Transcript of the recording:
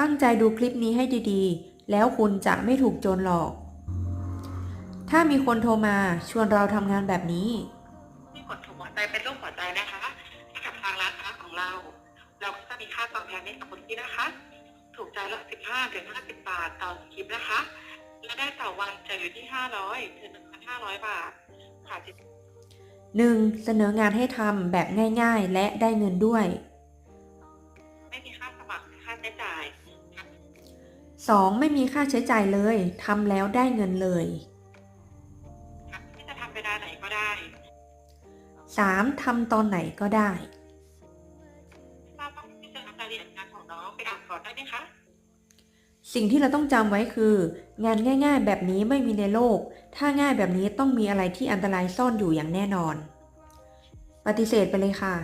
ตั้งใจดูคลิปนี้ให้ดีๆ แล้วคุณจะไม่ถูกโจรหลอก ถ้ามีคนโทรมาชวนเราทำงานแบบนี้ที่กดถูกหัวใจเป็นรูปหัวใจนะคะให้กับทางร้านค้าของเรา เราก็จะมีค่าตอบแทนให้กับคนที่นะคะ ถูกใจละ15ถึง50 บาทต่อคลิปนะคะ และได้ต่อวันจะอยู่ที่ 500ถึง1,500 บาทค่ะจิ 1. เสนองานให้ทำแบบง่าย ๆ และได้เงินด้วย 2. ไม่มีค่าใช้จ่ายเลยทำแล้วได้เงินเลยค่ะที่จะทำเวลาไหนก็ได้ 3. ทำตอนไหนก็ได้ ทราบว่าที่จะนำรายละเอียดงานของน้องไปอ่านก่อนได้ไหมคะ สิ่งที่เราต้องจำไว้คือ งานง่าย ๆ แบบนี้ไม่มีในโลก ถ้าง่ายแบบนี้ต้องมีอะไรที่อันตรายซ่อนอยู่อย่างแน่นอน ปฏิเสธไปเลยค่ะ